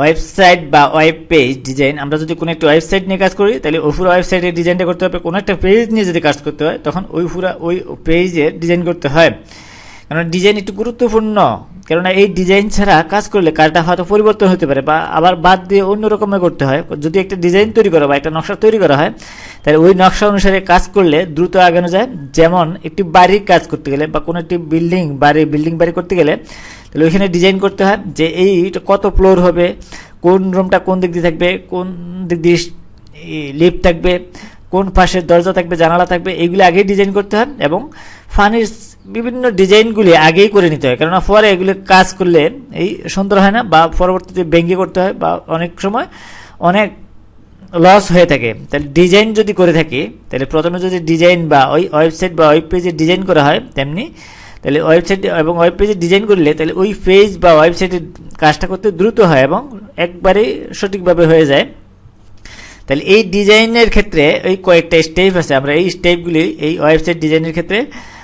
Website বা web page design আমরা যদি কোনো একটা ওয়েবসাইট নিয়ে কাজ করি, তাহলে ওই পুরো ওয়েবসাইটের ডিজাইনটা করতে হবে। কোনো একটা পেজ নিয়ে যদি কাজ করতে হয়, তখন ওই পুরো ওই পেজের ডিজাইন করতে হয়। কারণ ডিজাইন একটু গুরুত্বপূর্ণ। কেননা এই ডিজাইন ছাড়া কাজ করলে কাজটা হয়তো পরিবর্তন হতে পারে বা আবার বাদ দিয়ে অন্য রকমের করতে হয়। যদি একটা ডিজাইন তৈরি করা বা একটা নকশা তৈরি করা হয় তাহলে ওই নকশা অনুসারে কাজ করলে দ্রুত আগানো যায়। যেমন একটি বাড়ির কাজ করতে গেলে বা কোনো একটি বিল্ডিং, বাড়ি বিল্ডিং বাড়ি করতে গেলে, তাহলে ওইখানে ডিজাইন করতে হয় যে এই কত ফ্লোর হবে, কোন রুমটা কোন দিক দিয়ে থাকবে, কোন দিক দিয়ে লিফট থাকবে, কোন পাশে দরজা থাকবে, জানালা থাকবে, এইগুলো আগেই ডিজাইন করতে হয় এবং ফানির বিভিন্ন ডিজাইনগুলি আগেই করে নিতে হয়। কেননা পরে এগুলি কাজ করলে এই সুন্দর হয় না বা পরবর্তীতে ব্যঙ্গে করতে হয় বা অনেক সময় অনেক লস হয়ে থাকে, তাহলে ডিজাইন যদি করে থাকি, তাহলে প্রথমে যদি ডিজাইন বা ওই ওয়েবসাইট বা ওয়েব পেজে ডিজাইন করা হয়, তেমনি, তাহলে ওয়েবসাইট এবং ওয়েব পেজে ডিজাইন করলে, তাহলে ওই পেজ বা ওয়েবসাইটের কাজটা করতে দ্রুত হয় এবং একবারেই সঠিকভাবে হয়ে যায়। তাহলে এই ডিজাইনের ক্ষেত্রে ওই কয়েকটা স্টেপ আছে। আমরা এই স্টেপগুলি এই ওয়েবসাইট ডিজাইনের ক্ষেত্রে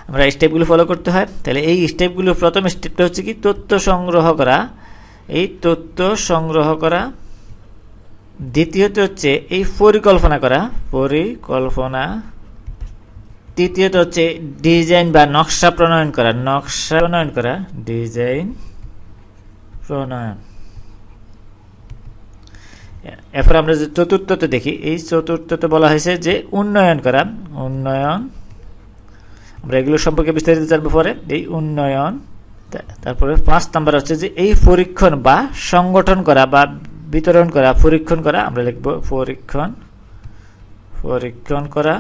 আমরা স্টেপগুলো ফলো করতে হয়। তাহলে এই স্টেপগুলো প্রথম স্টেপটা হচ্ছে কি, তথ্য সংগ্রহ করা। এই তথ্য সংগ্রহ করা। দ্বিতীয়ত হচ্ছে এই পরিকল্পনা করা। পরিকল্পনা। তৃতীয়ত হচ্ছে ডিজাইন বা নকশা প্রণয়ন করা। নকশা প্রণয়ন করা। ডিজাইন প্রণয়ন। এরপর আমরা যে চতুর্থতে দেখি, এই চতুর্থতে বলা হয়েছে যে উন্নয়ন করা। উন্নয়ন। আমরা এগুলো সম্পর্কে বিস্তারিত জানব পরে। এই উন্নয়ন তারপরে পাঁচ নাম্বার হচ্ছে যে এই পরীক্ষণ বা সংগঠন করা বা বিতরণ করা, পরীক্ষণ করা, আমরা লিখব পরীক্ষণ পরীক্ষণ করা।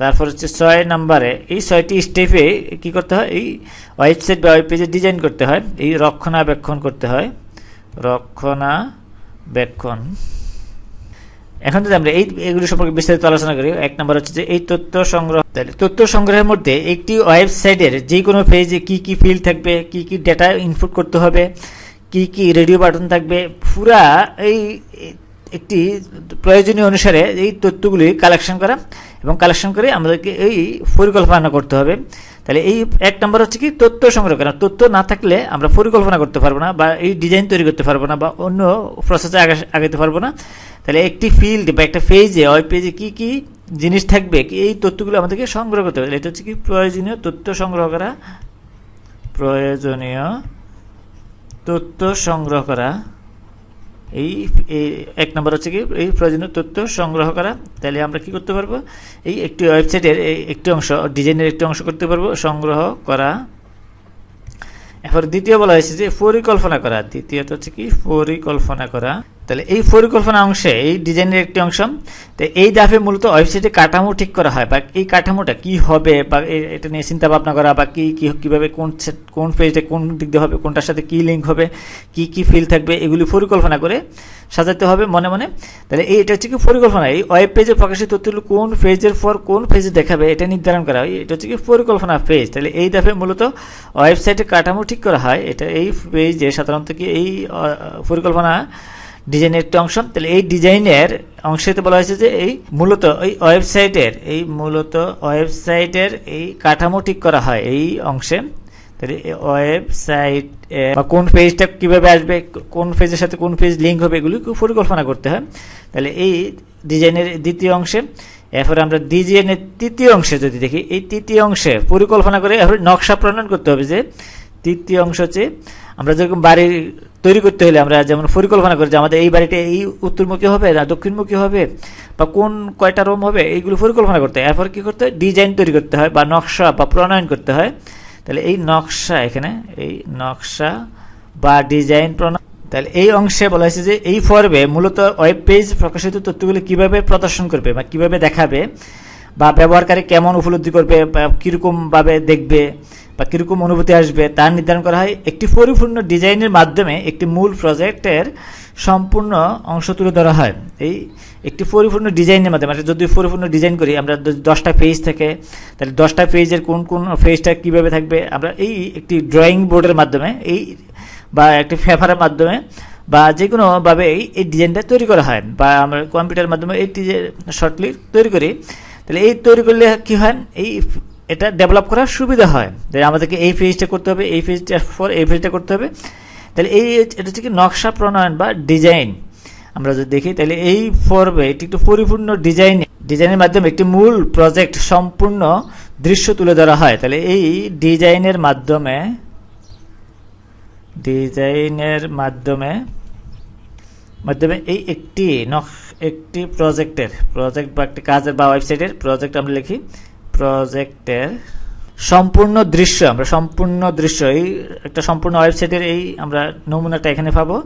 তারপর হচ্ছে ছয় নাম্বারে, এই ছয়টি স্টেপে কি করতে হয়? এই ওয়েবসাইট বা ওয়েব পেজে ডিজাইন করতে হয়। এই রক্ষণাবেক্ষণ করতে হয়। রক্ষণাবেক্ষণ। এখন যদি আমরা এই, এগুলি সম্পর্কে বিস্তারিত আলোচনা করি, এক নম্বর হচ্ছে যে এই তথ্য সংগ্রহ, তাহলে তথ্য সংগ্রহের মধ্যে একটি ওয়েবসাইটের যে কোনো পেজে কি কি ফিল্ড থাকবে, কি কি ডেটা ইনপুট করতে হবে কি কি রেডিও বাটন থাকবে, পুরা এই একটি প্রয়োজনীয় অনুসারে এই তথ্যগুলি কালেকশন করা এবং কালেকশন করে আমাদেরকে এই পরিকল্পনা করতে হবে। তাহলে এই এক নম্বর হচ্ছে কি তথ্য সংগ্রহ করা। তথ্য না থাকলে আমরা পরিকল্পনা করতে পারব না বা এই ডিজাইন তৈরি করতে পারব না বা অন্য প্রসেসে আগে আগাতে পারব না। তাহলে একটি ফিল্ড বা একটা পেজে ওই পেজে কি কি জিনিস থাকবে এই তথ্যগুলো আমাদেরকে সংগ্রহ করতে হবে। এটা হচ্ছে কি প্রয়োজনীয় তথ্য সংগ্রহ করা। প্রয়োজনীয় তথ্য সংগ্রহ করা। এই এক নম্বর হচ্ছে কি, এই প্রয়োজনীয় তথ্য সংগ্রহ করা। তাহলে আমরা কি করতে পারব? এই একটি ওয়েবসাইটের একটি অংশ, ডিজাইনের একটি অংশ করতে পারব, সংগ্রহ করা। এরপর দ্বিতীয় বলা হয়েছে যে পরিকল্পনা করা। দ্বিতীয়ত হচ্ছে কি, পরিকল্পনা করা। তাহলে এই পরিকল্পনা অংশে, এই ডিজাইনের একটি অংশ, তো এই ধাপে মূলত ওয়েবসাইটে কাঠামো ঠিক করা হয়, বা এই কাঠামোটা কি হবে, বা এটা নিয়ে চিন্তা ভাবনা করা, বা কী কী, কীভাবে কোন কোন পেজে কোন দিক দিয়ে হবে, কোনটার সাথে কী লিঙ্ক হবে, কি কি ফিল থাকবে, এগুলি পরিকল্পনা করে সাজাতে হবে মনে মনে। তাহলে এই, এটা হচ্ছে কি পরিকল্পনা, এই ওয়েব পেজে প্রকাশিত তথ্যগুলো কোন পেজের পর কোন পেজে দেখাবে, এটা নির্ধারণ করা হয় এটা হচ্ছে কি পরিকল্পনা পেজ তাহলে এই ধাপে মূলত ওয়েবসাইটে কাঠামো ঠিক করা হয়, এটা এই পেজে সাধারণত কি এই পরিকল্পনা ডিজাইনের একটি অংশ। তাহলে এই ডিজাইনের অংশতে বলা হয়েছে যে এই মূলত এই ওয়েবসাইটের, এই মূলত ওয়েবসাইটের এই কাঠামো ঠিক করা হয় এই অংশে। তাহলে ওয়েবসাইট বা কোন পেজটা কীভাবে আসবে, কোন পেজের সাথে কোন পেজ লিঙ্ক হবে, এগুলি পরিকল্পনা করতে হয়। তাহলে এই ডিজাইনের দ্বিতীয় অংশে, এরপরে আমরা ডিজাইনের তৃতীয় অংশে যদি দেখি, এই তৃতীয় অংশে পরিকল্পনা করে এরপরে নকশা প্রণয়ন করতে হবে যে তৃতীয় অংশ হচ্ছে আমরা যেরকম বাড়ি তৈরি করতে হলে আমরা যেমন পরিকল্পনা করি যে আমাদের এই বাড়িটা এই উত্তরমুখী হবে না, দক্ষিণমুখী হবে বা কোন কয়টা রুম হবে, এইগুলো পরিকল্পনা করতে হয়। এরপর কী করতে হয়? ডিজাইন তৈরি করতে হয় বা নকশা বা প্রণয়ন করতে হয়। তাহলে এই নকশা এখানে, এই নকশা বা ডিজাইন প্রণয়ন তাহলে এই অংশে বলা হয়েছে যে এই ফর্মে মূলত ওয়েব পেজ প্রকাশিত তথ্যগুলি কীভাবে প্রদর্শন করবে বা কীভাবে দেখাবে বা ব্যবহারকারী কেমন উপলব্ধি করবে বা কীরকমভাবে দেখবে বা কীরকম অনুভূতি আসবে তা নির্ধারণ করা হয় একটি পরিপূর্ণ ডিজাইনের মাধ্যমে একটি মূল প্রজেক্টের সম্পূর্ণ অংশ তুলে ধরা হয়। এই একটি পরিপূর্ণ ডিজাইনের মাধ্যমে মানে যদি পরিপূর্ণ ডিজাইন করি, আমরা দশটা পেজ থেকে, তাহলে দশটা পেজের কোন কোন পেজটা কীভাবে থাকবে, আমরা এই একটি ড্রয়িং বোর্ডের মাধ্যমে, এই বা একটি পেপারের মাধ্যমে বা যে কোনোভাবে এই ডিজাইনটা তৈরি করা হয় বা আমরা কম্পিউটারের মাধ্যমে এই শর্টলি তৈরি করি। তাহলে এই তৈরি করলে কী হয়, এই এটা ডেভেলপ করার সুবিধা হয়। যে আমাদেরকে এই পেজটা করতে হবে, এই পেজটা পর এই পেজটা করতে হবে। তাহলে এই এটা হচ্ছে কি নকশা প্রণয়ন বা ডিজাইন আমরা যদি দেখি, তাহলে এই পর্বে এটি একটু পরিপূর্ণ ডিজাইন ডিজাইনের মাধ্যমে একটি মূল প্রজেক্ট সম্পূর্ণ দৃশ্য তুলে ধরা হয়। তাহলে এই ডিজাইনের মাধ্যমে ডিজাইনের মাধ্যমে মাধ্যমে এই একটি নক, একটি প্রজেক্টের প্রজেক্ট বা একটি কাজের বা ওয়েবসাইটের প্রজেক্ট আমরা লিখি। প্রজেক্টের সম্পূর্ণ দৃশ্য, আমরা সম্পূর্ণ দৃশ্য এই একটা সম্পূর্ণ ওয়েবসাইটের এই আমরা নমুনাটা এখানে পাবো।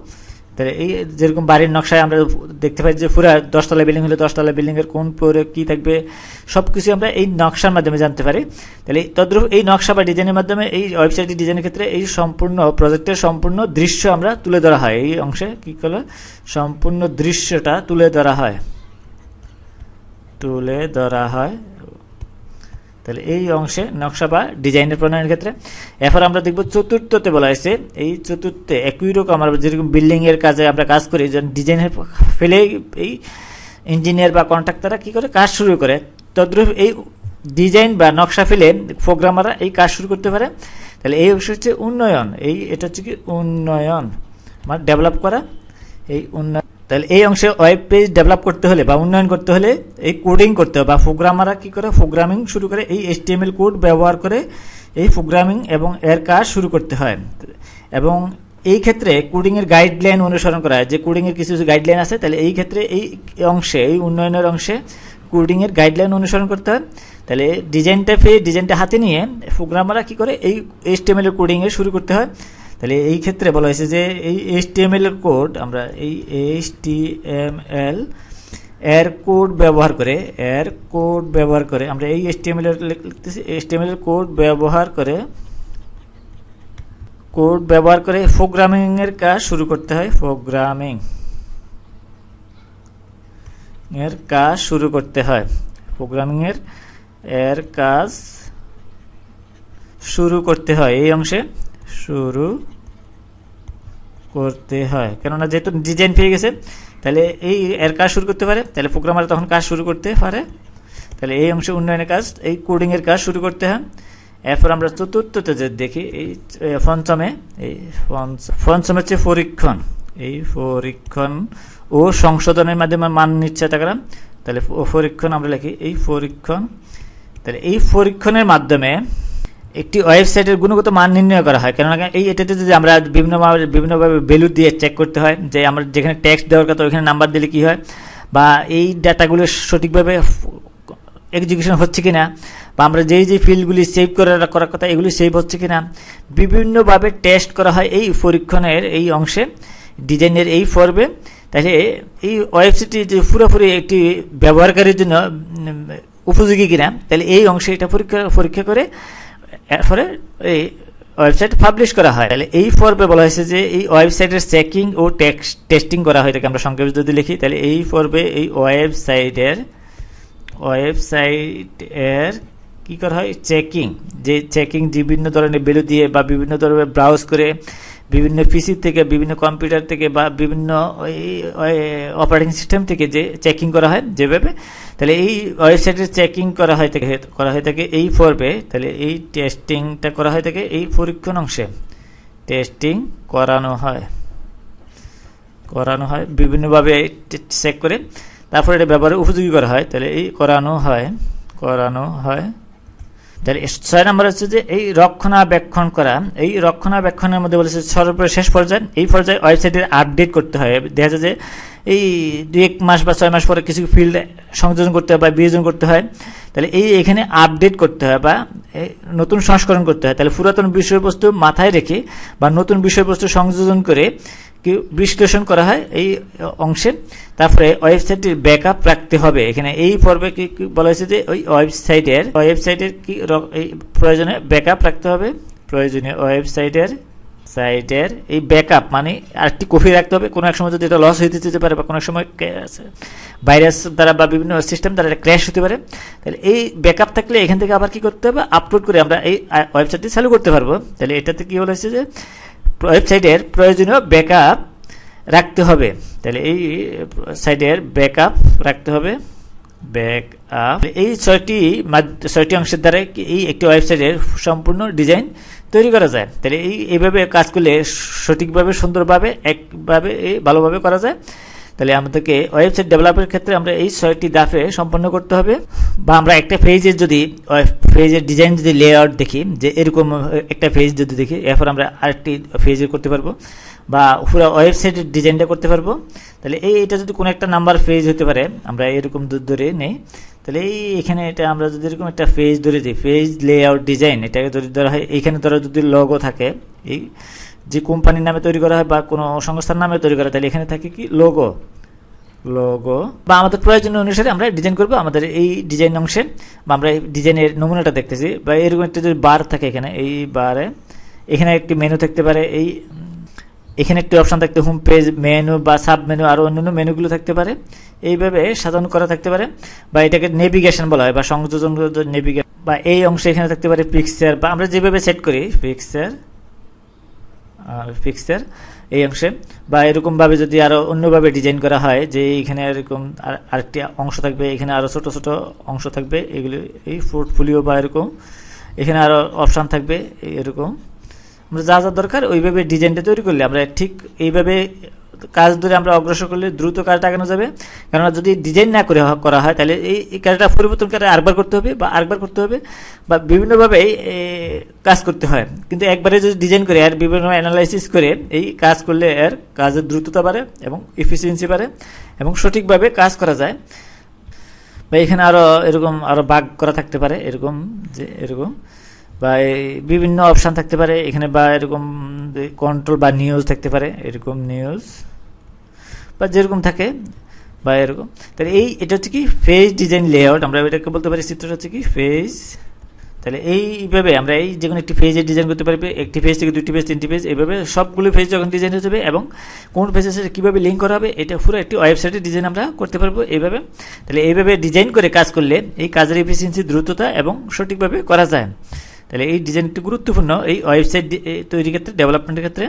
তাহলে এই যেরকম বাড়ির নকশায় আমরা দেখতে পাই যে পুরো দশতলা বিল্ডিং হলে দশতলা বিল্ডিংয়ের কোন ফ্লোরে কী থাকবে সব কিছু আমরা এই নকশার মাধ্যমে জানতে পারি। তাহলে তদ্রুপ এই নকশা বা ডিজাইনের মাধ্যমে এই ওয়েবসাইটের ডিজাইনের ক্ষেত্রে এই সম্পূর্ণ প্রজেক্টের সম্পূর্ণ দৃশ্য আমরা তুলে ধরা হয়। এই অংশে কী করল? সম্পূর্ণ দৃশ্যটা তুলে ধরা হয়। তুলে ধরা হয়। তাহলে এই অংশে নকশা বা ডিজাইনের প্রণয়নের ক্ষেত্রে। এরপর আমরা দেখব চতুর্থতে বলা হয়েছে, এই চতুর্থে একই রকম আমরা যেরকম বিল্ডিংয়ের কাজে আমরা কাজ করি যেন ডিজাইনের ফেলে এই ইঞ্জিনিয়ার বা কন্ট্রাক্টাররা কী করে? কাজ শুরু করে। তদ্রূপ এই ডিজাইন বা নকশা ফেলে প্রোগ্রামাররা এই কাজ শুরু করতে পারে। তাহলে এই অংশ হচ্ছে উন্নয়ন। এই, এটা হচ্ছে কি উন্নয়ন। মানে ডেভেলপ করা। এই উন্নয়ন তাহলে এই অংশে ওয়েব পেজ ডেভেলপ করতে হলে বা উন্নয়ন করতে হলে এই কোডিং করতে হবে বা প্রোগ্রামাররা কী করে? প্রোগ্রামিং শুরু করে, এই এইচটিএমএল কোড ব্যবহার করে এই প্রোগ্রামিং এবং এর কাজ শুরু করতে হয়। এবং এই ক্ষেত্রে কোডিংয়ের গাইডলাইন অনুসরণ করা হয়। যে কোডিংয়ের কিছু কিছু গাইডলাইন আছে, তাহলে এই ক্ষেত্রে এই অংশে, এই উন্নয়নের অংশে কোডিংয়ের গাইডলাইন অনুসরণ করতে হয়। তাহলে ডিজাইনটা পেয়ে ডিজাইনটা হাতে নিয়ে প্রোগ্রামাররা কী করে? এই এইচটিএমএল কোডিংয়ে শুরু করতে হয়। তাহলে এই ক্ষেত্রে বলা হয়েছে যে এই এইচ এর কোড আমরা এই এইচ এল এর কোড ব্যবহার করে, এর কোড ব্যবহার করে, আমরা এই এইচ এর লিখতেছি এইচ এর কোড ব্যবহার করে কোড ব্যবহার করে প্রোগ্রামিং এর কাজ শুরু করতে হয় প্রোগ্রামিং এর কাজ শুরু করতে হয় প্রোগ্রামিং এর এর কাজ শুরু করতে হয়, এই অংশে। শুরু করতে হয়। কেননা যেহেতু ডিজাইন পেয়ে গেছে, তাহলে এই এর কাজ শুরু করতে পারে। তাহলে প্রোগ্রামার তখন কাজ শুরু করতে পারে। তাহলে এই অংশে উন্নয়নের কাজ, এই কোডিংয়ের কাজ শুরু করতে হয়। এরপর আমরা চতুর্থতে যে দেখি, এই পঞ্চমে, এই পঞ্চম হচ্ছে পরীক্ষণ। এই পরীক্ষণ ও সংশোধনের মাধ্যমে মান নিচ্ছে তারা তাহলে পরীক্ষণ আমরা লিখি, এই পরীক্ষণ। তাহলে এই পরীক্ষণের মাধ্যমে একটি ওয়েবসাইটের গুণগত মান নির্ণয় করা হয়। কেননা এই এটাতে যদি আমরা বিভিন্নভাবে বিভিন্নভাবে ভ্যালু দিয়ে চেক করতে হয়, যে আমরা যেখানে ট্যাক্স দেওয়ার কথা ওইখানে নাম্বার দিলে কী হয়, বা এই ডাটাগুলো সঠিকভাবে এক্সিকিউশন হচ্ছে কি না বা আমরা যেই যেই ফিল্ডগুলি সেভ করে করার কথা এগুলি সেভ হচ্ছে কি না বিভিন্নভাবে টেস্ট করা হয় এই পরীক্ষণের এই অংশে, ডিজাইনের এই পর্বে। তাহলে এই ওয়েবসাইটটি যে পুরোপুরি একটি ব্যবহারকারীর জন্য উপযোগী কিনা, তাহলে এই অংশে এটা পরীক্ষা পরীক্ষা করে এরপরে এই ওয়েবসাইট পাবলিশ করা হয়। তাহলে এই পর্বে বলা হয়েছে যে এই ওয়েবসাইটের চেকিং ও টেস্টিং করা হয় থাকে আমরা সংক্ষেপে যদি লিখি, তাহলে এই পর্বে এই ওয়েবসাইটের ওয়েবসাইটের কি করা হয়? চেকিং যে চেকিং বিভিন্ন ধরনের ভ্যালু দিয়ে বা বিভিন্ন ধরনের ব্রাউজ করে বিভিন্ন পিসি থেকে, বিভিন্ন কম্পিউটার থেকে বা বিভিন্ন অপারেটিং সিস্টেম থেকে যে চেকিং করা হয়, যেভাবে, তাহলে এই ওয়েবসাইটের চেকিং করা হয় থাকে, করা হয়ে থাকে এই পর্বে, তাহলে এই টেস্টিংটা করা হয়ে থাকে এই পরীক্ষণ অংশে। টেস্টিং করানো হয়। করানো হয়, বিভিন্নভাবে চেক করে। তারপরে এটা ব্যবহারে উপযোগী করা হয়, তাহলে এই করানো হয় করানো হয়। তাহলে ছয় নম্বর হচ্ছে যে এই রক্ষণাবেক্ষণ করা, এই রক্ষণাবেক্ষণের মধ্যে বলেছে শেষ পর্যায়ে, এই পর্যায়ে ওয়েবসাইটের আপডেট করতে হয়। দেখা যায় যে এই দুই এক মাস বা ছয় মাস পরে কিছু ফিল্ড সংযোজন করতে হয় বা বিয়োজন করতে হয়। তাহলে এই এখানে আপডেট করতে হয় বা নতুন সংস্করণ করতে হয়। তাহলে পুরাতন বিষয়বস্তু মাথায় রেখে বা নতুন বিষয়বস্তু সংযোজন করে বিশ্লেষণ করা হয় এই অংশে। তারপরে ওয়েবসাইটটির ব্যাকআপ রাখতে হবে। এখানে এই পর্বে কি বলা হয়েছে যে ওই ওয়েবসাইটের ওয়েবসাইটের কি প্রয়োজনে ব্যাকআপ রাখতে হবে। প্রয়োজনীয় ওয়েবসাইটের, সাইটের এই ব্যাকআপ মানে আরেকটি কপি রাখতে হবে। কোনো এক সময় যদি এটা লস হইতে যেতে পারে বা কোনো সময় ভাইরাস দ্বারা বা বিভিন্ন সিস্টেম দ্বারা এটা ক্র্যাশ হতে পারে, তাহলে এই ব্যাকআপ থাকলে এখান থেকে আবার কি করতে হবে? আপলোড করে আমরা এই ওয়েবসাইটটি চালু করতে পারব। তাহলে এটাতে কি বলেছে যে ওয়েবসাইটের প্রয়োজনীয় ব্যাকআপ রাখতে হবে। তাহলে এই সাইটের ব্যাকআপ রাখতে হবে। ব্যাক আপ এই ছয়টি ছয়টি অংশের দ্বারা এই একটি ওয়েবসাইটের সম্পূর্ণ ডিজাইন তৈরি করা যায়? তাহলে এই, এইভাবে কাজ করলে সঠিকভাবে, সুন্দরভাবে, একভাবে ভালোভাবে করা যায়। তাহলে আমাদেরকে ওয়েবসাইট ডেভেলপের ক্ষেত্রে আমরা এই ছয়টি দাফে সম্পন্ন করতে হবে। বা আমরা একটা পেজের যদি পেজের ডিজাইন যদি লেআউট দেখি, যে এরকম একটা ফেজ যদি দেখি, এরপর আমরা আরেকটি পেজে করতে পারব। বা পুরো ওয়েবসাইটের ডিজাইনটা করতে পারব। তাহলে এই, এটা যদি কোনো একটা নাম্বার ফেজ হতে পারে, আমরা এরকম দূর ধরে নেই। তাহলে এই, এখানে এটা আমরা যদি এরকম একটা ফেজ ধরে দিই, পেজ লেআউট ডিজাইন এটাকে যদি ধরা হয় এইখানে ধরো যদি লগো থাকে, এই যে কোম্পানির নামে তৈরি করা হয় বা কোনো সংস্থার নামে তৈরি করা তাহলে এখানে থাকে কি? লোগো লোগো বা আমাদের প্রয়োজন অনুসারে আমরা ডিজাইন করব, আমাদের এই ডিজাইন অংশে বা আমরা এই ডিজাইনের নমুনাটা দেখতেছি। বা এরকম একটা যদি বার থাকে এখানে, এই বারে এখানে একটি মেনু থাকতে পারে, এই, এখানে একটি অপশন থাকতে হোম পেজ মেনু বা সাব মেনু আরও অন্যান্য মেনুগুলো থাকতে পারে। এইভাবে সাজানো করা থাকতে পারে। বা এটাকে নেভিগেশন বলা হয়, বা সংযোজন নেভিগেশন বা এই অংশে এখানে থাকতে পারে পিকচার বা আমরা যেভাবে সেট করি পিকচার পিকচার এই অংশে। বা এরকমভাবে যদি আরও অন্যভাবে ডিজাইন করা হয়, যে এখানে এরকম আরেকটি অংশ থাকবে, এখানে আরও ছোটো ছোটো অংশ থাকবে, এগুলি, এই পোর্টফোলিও বা এরকম, এখানে আরও অপশান থাকবে, এরকম। আমরা যা যা দরকার ওইভাবে ডিজাইনটা তৈরি করলে আমরা ঠিক এইভাবে কাজ ধরে আমরা অগ্রসর করলে দ্রুত কাজটা আগানো যাবে। কেননা যদি ডিজাইন না করে করা হয়, তাহলে এই কাজটা পরিবর্তন করে আরেকবার করতে হবে বা আরেকবার করতে হবে বা বিভিন্নভাবে কাজ করতে হয়। কিন্তু একবারে যদি ডিজাইন করে আর বিভিন্ন অ্যানালাইসিস করে, এই কাজ করলে এর কাজের দ্রুততা বাড়ে এবং এফিসিয়েন্সি বাড়ে এবং সঠিকভাবে কাজ করা যায়। বা এখানে আরও এরকম আরও বাগ করা থাকতে পারে, এরকম যে, এরকম। বা বিভিন্ন অপশান থাকতে পারে। এখানে বা এরকম কন্ট্রোল বা নিউজ থাকতে পারে, এরকম নিউজ বা যেরকম থাকে বা এরকম। তাহলে এই, এটা হচ্ছে কি ফেজ ডিজাইন লেআউট আমরা এটাকে বলতে পারি চিত্রটা হচ্ছে কি ফেজ তাহলে এইভাবে আমরা এই যে কোনো একটি ফেজে ডিজাইন করতে পারবে, একটি ফেজ থেকে দুটি ফেজ তিনটি ফেজ এইভাবে সবগুলো ফেজ যখন ডিজাইন হয়ে যাবে এবং কোন ফেজের সাথে কীভাবে লিঙ্ক করা হবে, এটা পুরো একটি ওয়েবসাইটে ডিজাইন আমরা করতে পারব এইভাবে। তাহলে এইভাবে ডিজাইন করে কাজ করলে এই কাজের এফিসিয়েন্সি দ্রুততা এবং সঠিকভাবে করা যায়। তাহলে এই ডিজাইনটি গুরুত্বপূর্ণ। এই ওয়েবসাইট তৈরির ক্ষেত্রে ডেভেলপমেন্টের ক্ষেত্রে।